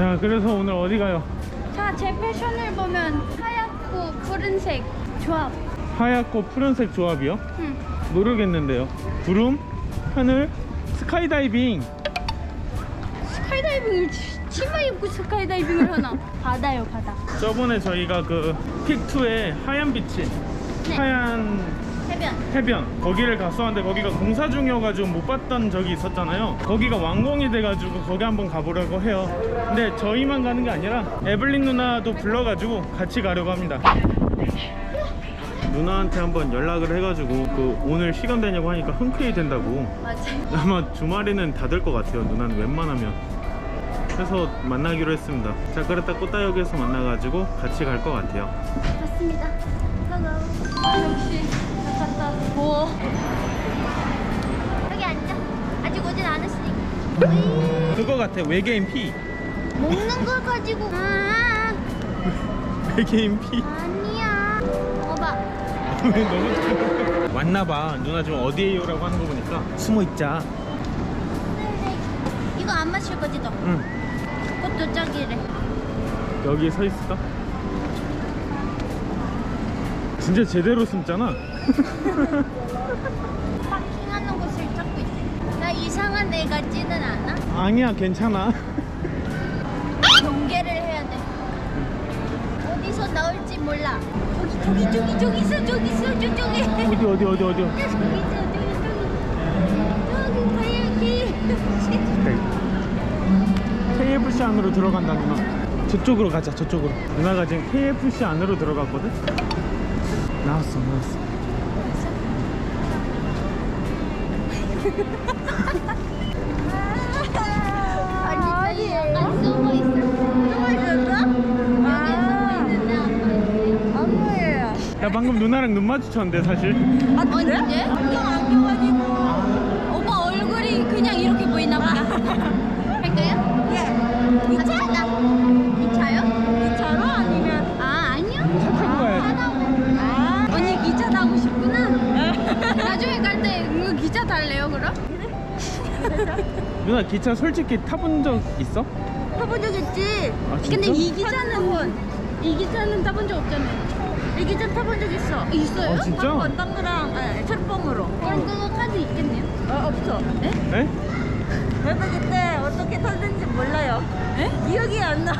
자 그래서 오늘 어디 가요? 자, 제 패션을 보면 하얗고 푸른색 조합. 하얗고 푸른색 조합이요? 응. 모르겠는데요 구름, 하늘, 스카이다이빙 스카이다이빙을 치- 치마 입고 스카이다이빙을 하나? 바다요, 바다. 저번에 저희가 그 픽2의 하얀 비치 네. 하얀 해변. 해변. 거기를 갔었는데 거기가 공사 중이어가지고 못 봤던 적이 있었잖아요. 거기가 완공이 돼가지고 거기 한번 가보려고 해요. 근데 저희만 가는 게 아니라 에블린 누나도 불러가지고 같이 가려고 합니다. 누나한테 한번 연락을 해가지고 그 오늘 시간 되냐고 하니까 흔쾌히 된다고. 맞아요. 아마 주말에는 다 될 것 같아요 누나는 웬만하면. 그래서 만나기로 했습니다. 자 그랬다 꽃다역에서 만나가지고 같이 갈 것 같아요. 맞습니다. 아, 역시 아깝다. 오. 여기 앉아. 아직 오진 않았으니까. 그거 같아 외계인 피 먹는 걸 가지고. 아, 외계인 피 아니야. 먹어봐. 너무 왔나봐 누나 지금 어디에요라고 하는 거 보니까 숨어 있자 이거 안 마실 거지 너? 응 그것도 저기래. 여기에 서 있을까? 진짜 제대로 숨잖아 파킹하는 곳을 찾고 있대. 나 이상한 애 같지는 않아? 아니야 괜찮아 경계를 해야 돼. 어디서 나올지 몰라. 저기 저기 저기 저기 있어 저기 있어 저쪽에. 어디 어디 어디 어디 저기 있어 저기 저기. 저기 가야지. KFC 안으로 들어간다 누나 저쪽으로 가자 저쪽으로 누나가 지금 KFC 안으로 들어갔거든 나왔어 나왔어 아니 약간 숨어 있었어? 여기 숨어 있는데 안 보이지. 나 방금 누나랑 눈 마주쳤는데 사실 아 그래? 안경 안 껴가지고. 탈래요 그럼? 누나 기차 솔직히 타본 적 있어? 타본 적 있지. 아, 진짜? 근데 이 기차는 이 기차는 타본 적 없잖아요. 이 기차 타본 적 있어. 있어요? 아 진짜? 원당그랑 네, 철봉으로 그럼 그거 카드 있겠네요. 어, 없어 네? 에? 그래서 그때 어떻게 탔는지 몰라요 에? 기억이 안나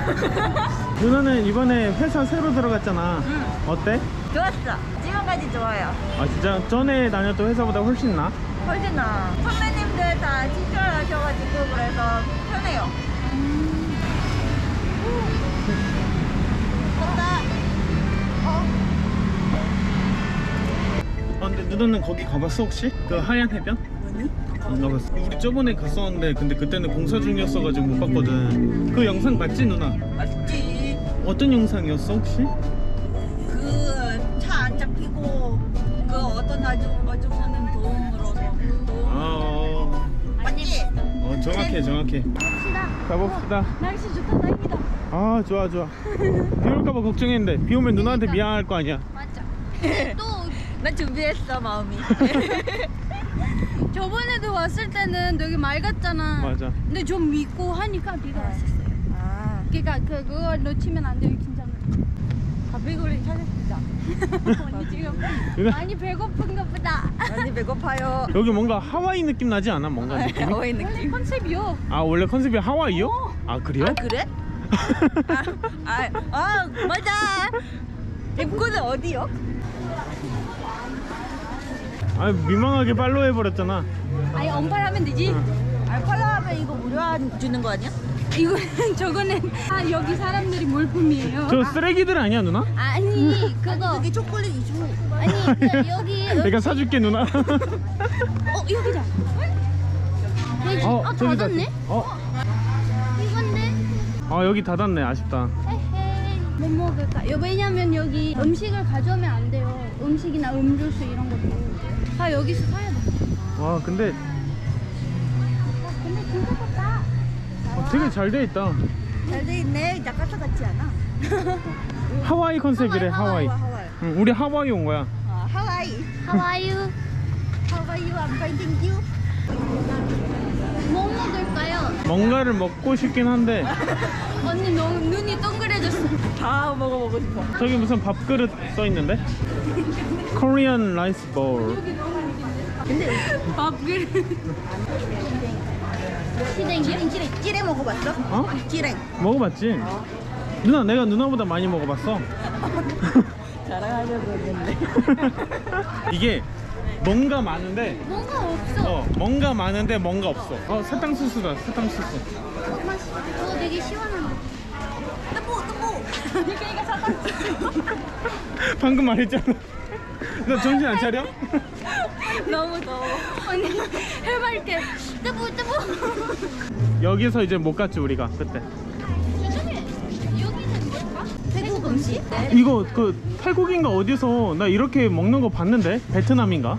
누나는 이번에 회사 새로 들어갔잖아 응. 어때? 좋았어. 지금까지 좋아요. 아 진짜 전에 다녔던 회사보다 훨씬 나? 훨씬 나. 선배님들 다 친절하셔가지고 그래서 편해요. 좋다 아 근데 누나는 거기 가봤어 혹시? 그 하얀 해변? 안 가봤어. 우리 저번에 갔었는데 근데 그때는 공사 중이었어가지고 못 봤거든. 그 영상 봤지 누나? 맞지. 어떤 영상이었어 혹시? 어떤 아줌마 주머는 도움으로 도움 아 어, 맞지? 어 정확해 정확해 갑시다. 가봅시다 날씨 좋다 다행이다. 아 좋아 좋아 비 올까봐 걱정했는데 비 오면 누나한테 그러니까. 미안할 거 아니야 맞아. 근데 또 난 준비했어 마음이 저번에도 왔을 때는 되게 맑았잖아. 맞아 근데 좀 믿고 하니까 비가 왔었어요. 아 그러니까 그 그거 놓치면 안 돼요 긴장 을. 가비골이 찾았습니다 언니 지금 많이 배고픈가 보다. 많이 배고파요 여기 뭔가 하와이 느낌 나지 않아? 뭔가 느낌이? 어이 원래 느낌 컨셉이요. 아 원래 컨셉이 하와이요? 어. 아 그래요? 아 그래? 아, 아, 아 맞아 입구는 어디요? 아 민망하게 팔로우 해버렸잖아 아니 언팔하면 되지. 아 컬러하면 이거 무료 주는 거 아니야? 이거는 저거는 아 여기 사람들이 물품이에요. 저 쓰레기들 아니야 누나? 아니 그거 그게 초콜릿 이죠 아니 그 여기 여기 내가 사줄게 누나 어 여기다. 여기 어어 저기다 닫았네. 어? 이건데. 아 여기 닫았네 아쉽다 헤헤 못 먹을까? 요 왜냐면 여기 음식을 가져오면 안 돼요. 음식이나 음료수 이런 것도 다 여기서 사야 돼. 와 근데 되게 잘 돼 있다 잘 돼 있네 자카타 같지 않아? 하와이 컨셉이래 하와이 하와이 하와이 응, 우리 하와이 온 거야 아, 하와이 하와이유 하와이 I'm finding you 뭐 먹을까요? 뭔가를 먹고 싶긴 한데 언니 너무 눈이 동그래졌어. 다 먹어보고 싶어. 저기 무슨 밥그릇 써 있는데? Korean rice bowl. 밥 그릇. 찌랭, 찌랭. 찌랭 먹어봤어? 어? 찌랭. 먹어봤지. 누나 내가 누나보다 많이 먹어봤어. 자랑하려고 했는데. 이게 뭔가 많은데 뭔가 없어. 어 뭔가 많은데 뭔가 없어. 어 사탕수수다 사탕수수. 어, 맛있어. 어, 되게 시원한데. 뜨부, 뜨부. 그러니까 사탕. 방금 말했잖아. 너 정신 안 차려? 너무 더워. 언니 해맑게. 뜨부 뜨부. 여기서 이제 못 갔지 우리가 그때. 저쪽에 여기는 뭘까? 태국 음식? 이거 그 태국인가 어디서 나 이렇게 먹는 거 봤는데 베트남인가?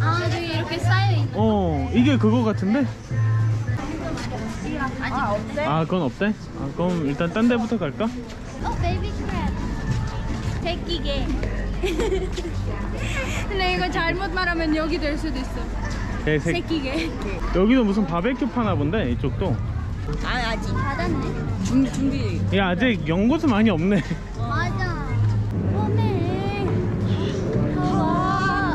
아 저기 이렇게 쌓여 있는. 어 이게 그거 같은데? 아, 없대? 아 그건 없대? 아 그럼 일단 딴 데부터 갈까? 어 베이비 크랩. 새끼게. 근데 이거 잘못 말하면 여기 될 수도 있어. 개색. 새끼게. 여기도 무슨 바베큐 파나 본데 이쪽도. 아, 아직. 닫았네. 준, 준비. 야 아직 연고수 많이 없네. 맞아. 오메. 더워.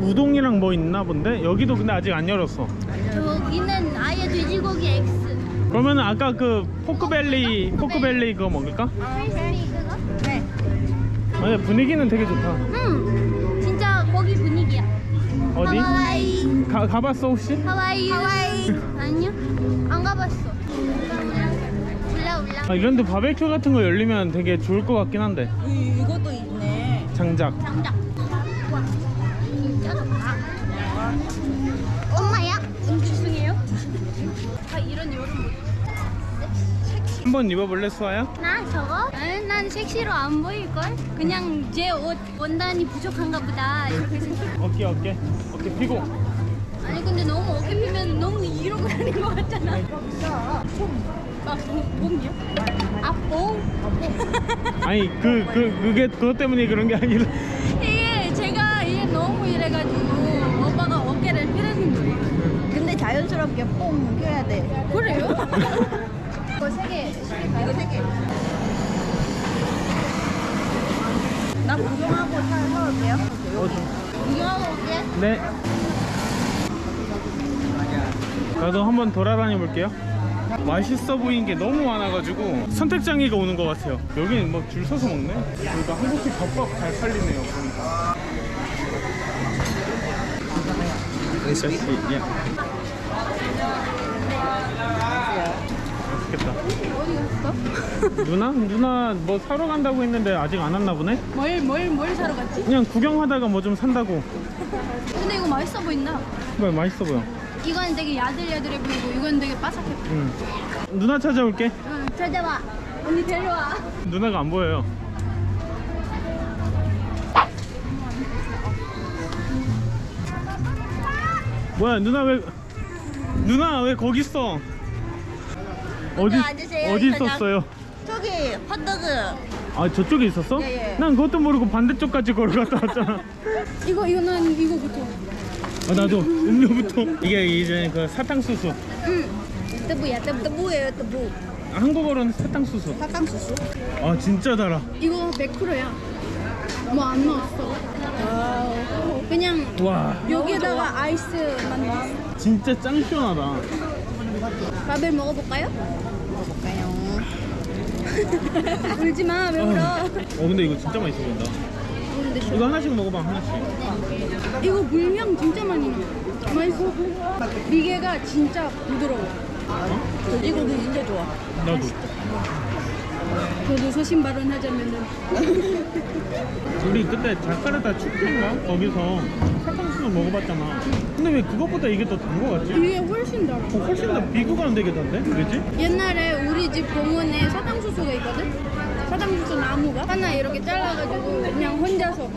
우동이랑 뭐 있나 본데? 여기도 근데 아직 안 열었어. 저기는 아예 돼지고기 X. 그러면은 아까 그 포크벨리 포크벨리 그거 먹을까? 크리스피? 네. 아니 분위기는 되게 좋다. 응. 진짜 거기 분위기야. 어디? 하와이. 가 가봤어 혹시? 하와이. 하와이. 아니요. 안 가봤어. 올라 올라. 아 이런데 바베큐 같은 거 열리면 되게 좋을 것 같긴 한데. 이, 이것도 있네. 장작. 장작. 와. 진짜 좋다. 엄마야? 은주승이에요? 아 이런 여름 옷. 한번 입어볼래 수아야? 나 저거? 나는 난 섹시로 안 보일걸? 그냥 제 옷 원단이 부족한가 보다 이렇게 생각 어깨 어깨 어깨 피고. 아니 근데 너무 어깨 피면 너무 이러고 다니는 것 같잖아 아, 봉, 봉이요? 아, 봉? 아니 그 그 그, 게 그것 때문에 그런 게 아니라. 이게 제가 이게 너무 이래가지고 오빠가 어깨를 피라는 거예요 근데 자연스럽게 뽕 껴야 돼. 그래요? 이거 세 개, 이거 세 개. 나 구경하고 사, 사올게요. 구경하고 올게 네. 나도 한번 돌아다녀 볼게요. 맛있어 보이는 게 너무 많아가지고 선택장애가 오는 것 같아요. 여기는 뭐줄 서서 먹네. 그러니까 한국식 덮밥 잘 팔리네요. 보니까. 맛있겠다. 어디 갔어? 누나? 누나 뭐 사러 간다고 했는데 아직 안 왔나 보네? 뭘, 뭘, 뭘 사러 갔지? 그냥 구경하다가 뭐 좀 산다고. 근데 이거 맛있어 보인다 뭐 맛있어 보여. 이건 되게 야들야들해 보이고 이건 되게 바삭해 보여 응. 누나 찾아올게. 응 찾아와 언니 데려와 누나가 안 보여요. 뭐야 누나 왜 누나 왜 거기 있어? 어디 앉으세요, 어디 이사장. 있었어요? 저기 핫도그. 아 저쪽에 있었어? 예, 예. 난 그것도 모르고 반대쪽까지 걸어갔다 왔잖아. 이거 이거는 이거부터 아 나도 음료부터 이게 이제 그 사탕수수. 응 뜨부야 뜨부 뜨부예요, 뜨부. 한국어로는 사탕수수. 사탕수수. 아 진짜 달아. 이거 100%야 뭐 안 넣었어 그냥 와 여기에다가 아이스만 넣었어 진짜 짱 시원하다. 밥을? 먹어볼까요? 울지 마 왜 울어 어 근데 이거 진짜 맛있어 보인다. 이거 하나씩 먹어봐 하나씩. 이거 물량 진짜 많이 넣어 맛있어 비계가 진짜 부드러워 이거 진짜 좋아. 나도. 저도 소신 발언하자면은 우리 그때 자카르타 축제인가? 거기서 사탕수수 먹어봤잖아. 근데 왜 그것보다 이게 더 단 거 같지? 이게 훨씬 달아 어, 훨씬 더 비교가 안 되게 단데? 그지? 옛날에 우리 집 공원에 사탕수수가 있거든? 사탕수수 나무가 하나 이렇게 잘라가지고 그냥 혼자서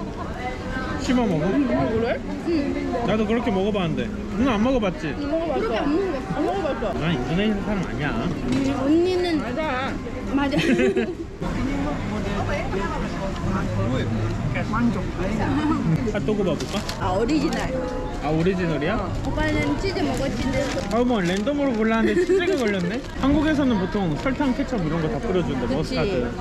씹어 먹어? 그래? 응 나도 그렇게 먹어봤는데. 누나 안 먹어봤지? 먹어봤어. 그렇게 안 먹어봤어 안 먹어봤어. 난 인도네시아 사람 아니야. 음, 언니는 맞아. 맞아 핫도그 봐볼까? 아, 오리지널. 아 오리지널이야? 오빠는 치즈 먹었는데 아뭐 랜덤으로 골랐는데 치즈가 걸렸네? 한국에서는 보통 설탕, 케첩 이런 거 다 뿌려준대 머스타드.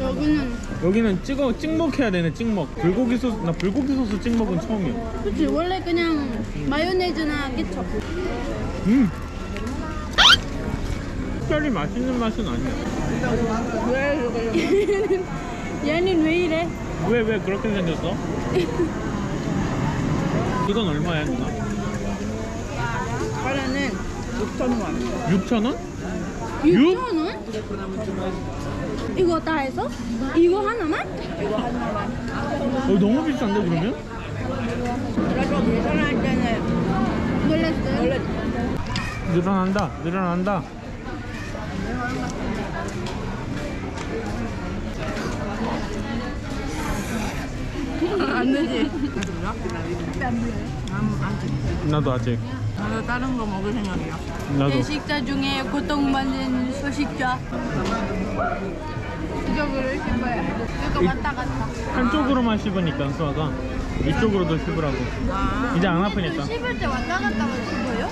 여기는 여기는 찍어 찍먹해야 되네 찍먹. 불고기 소스 나 불고기 소스 찍먹은 처음이야. 그치 원래 그냥 마요네즈나 케첩. 음. 특별히 맛있는 맛은 아니야. 얘는 왜 이래? 왜 왜 그렇게 생겼어? 이건 얼마야 누나? 하나는 6,000원 6,000원? 6,000원? 이거 다 해서? 이거 하나만? 어, 너무 비싼데 그러면? 그래도 계산할 때는 놀랐어요? 원래 늘어난다 늘어난다 안 되지 나도 아직. 나도 다른 거 먹을 생각이야. 나도. 식자 중에 고통받는 소식자. 이쪽으로 씹어야 이거 왔다 갔다. 한쪽으로만 씹으니까 수아가. 이쪽으로도 씹으라고. 아. 이제 안 아프니까. 씹을 때 왔다 갔다 씹어요?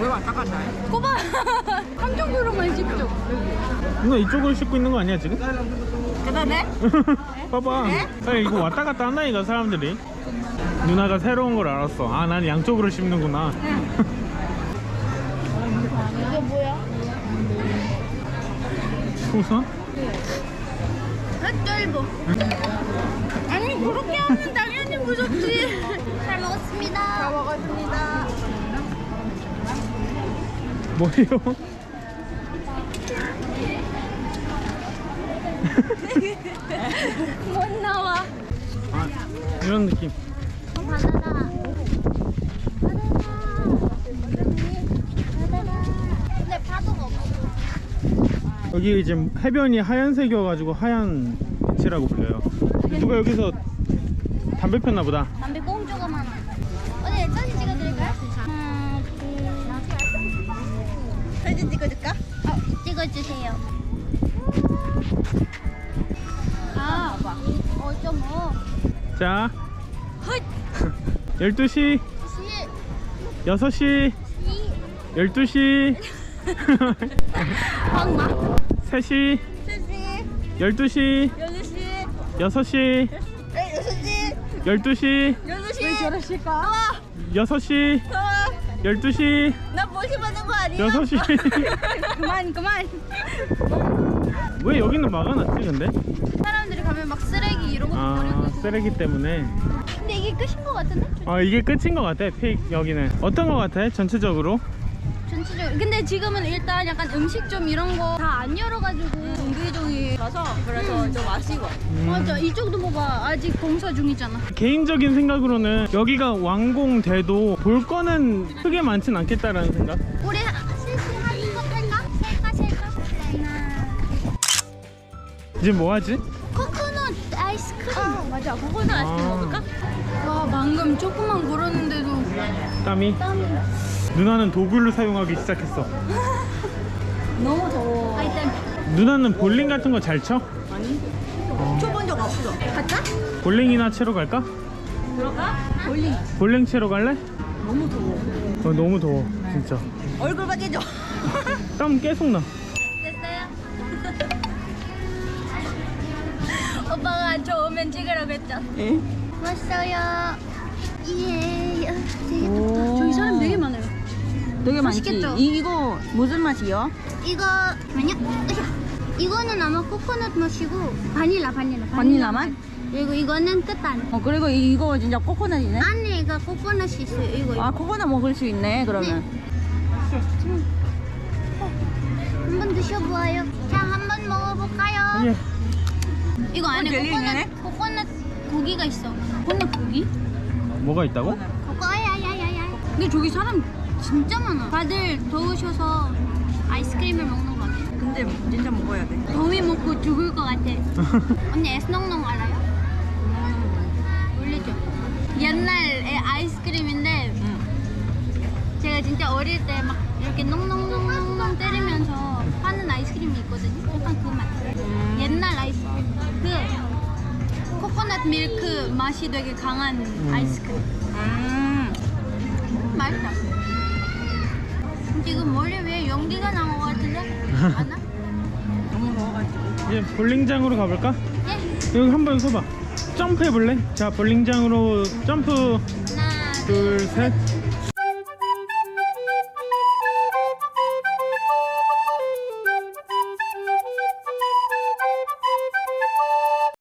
왜 왔다 갔다 해? 꼬바 한쪽으로만 씹죠. 누나 이쪽으로 씹고 있는 거 아니야 지금? 그다음에? 봐봐. 아니, 이거 왔다 갔다 한다니까 사람들이. 누나가 새로운 걸 알았어. 아 난 양쪽으로 씹는구나. 이거 뭐야? 우선? 핫절보. 아니 그렇게 하면 당연히 무섭지. 잘 먹었습니다. 잘 먹었습니다. 뭐예요? 못 나와. 아, 이런 느낌. 근데 파도가 없어 여기 지금 해변이 하얀색이어가지고 하얀 빛이라고 불려요. 누가 여기서 담배 폈나 보다. 담배 꽁초가 많아 어디 사진 찍어드릴까요? 하나 사진 찍어줄까? 둘 어, 찍어주세요 5.5 자. 헛. 12시. 시. 6시. 12시. 황마 3시. 3시. 12시. 12시. 6시. 6시. 12시. 12시. 왜 저러실까? 6시. 12시. 나 모시받는 거 아니야? 6시. 그만 그만. 왜 여기는 막아놨지 근데? 사람들이 가면 막 쓰레기 이런 것도 아 버리고 쓰레기 때문에 근데 이게 끝인 것 같은데? 아 이게 끝인 것 같아 픽 여기는 어떤 것 같아 전체적으로? 전체적으로 근데 지금은 일단 약간 음식점 이런 거 다 안 열어가지고 종교종이 가서 그래서 좀 아쉬워 음. 맞아 이쪽도 봐봐 아직 공사 중이잖아 개인적인 생각으로는 여기가 완공돼도 볼 거는 크게 많진 않겠다라는 생각 우리 실시 하는 거 할까? 셀까 셀까? 하나 지금 뭐 하지? 맞아. 코코넛 아이스크림 먹을까? 와 방금 조금만 걸었는데도 땀이? 땀이 누나는 도구를 사용하기 시작했어. 너무 더워. 아 일단 누나는 볼링 같은 거 잘 쳐? 쳐본 적 없어. 가자 볼링이나 치러 갈까? 들어가? 볼링. 볼링 치러 갈래? 너무 더워. 어, 너무 더워 진짜. 얼굴 빨개져 땀 계속 나 오빠가 저 오면 찍으라고 했죠? 예? 왔어요 예 되게 저기 사람 되게 많아요 되게 맛있겠죠? 많지 이, 이거 무슨 맛이요? 이거 잠깐만요 으쌰. 이거는 아마 코코넛 맛이고 바닐라 바닐라 바닐라 맛? 그리고 이거는 끝단 어 그리고 이거 진짜 코코넛이네 안에가 코코넛이 있어요 이거 아 코코넛 먹을 수 있네 그러면 한번 드셔보아요 자 한번 먹어볼까요? 예. 이거 안에 어, 젤리 있네? 코코넛 코코넛 고기가 있어 코코넛 고기? 뭐가 있다고? 코코 아야야야야 근데 저기 사람 진짜 많아 다들 더우셔서 아이스크림을 먹는 것 같아 근데 진짜 먹어야 돼 더위 먹고 죽을 것 같아 언니 에스농농 알아요? 모르죠? 옛날에 아이스크림인데 응. 제가 진짜 어릴 때 막 이렇게 농농농농농 때리면서 파는 아이스크림이 있거든요 약간 그 맛 옛날 아이스크림 그 코코넛 밀크 맛이 되게 강한 아이스크림. 음. 맛있다. 지금 머리 위에 연기가 나온 것 같은데? 맞나? 너무 더워가지고. 이제 볼링장으로 가볼까? 예. 여기 한번 서봐 점프 해볼래? 자 볼링장으로 점프 하나, 둘셋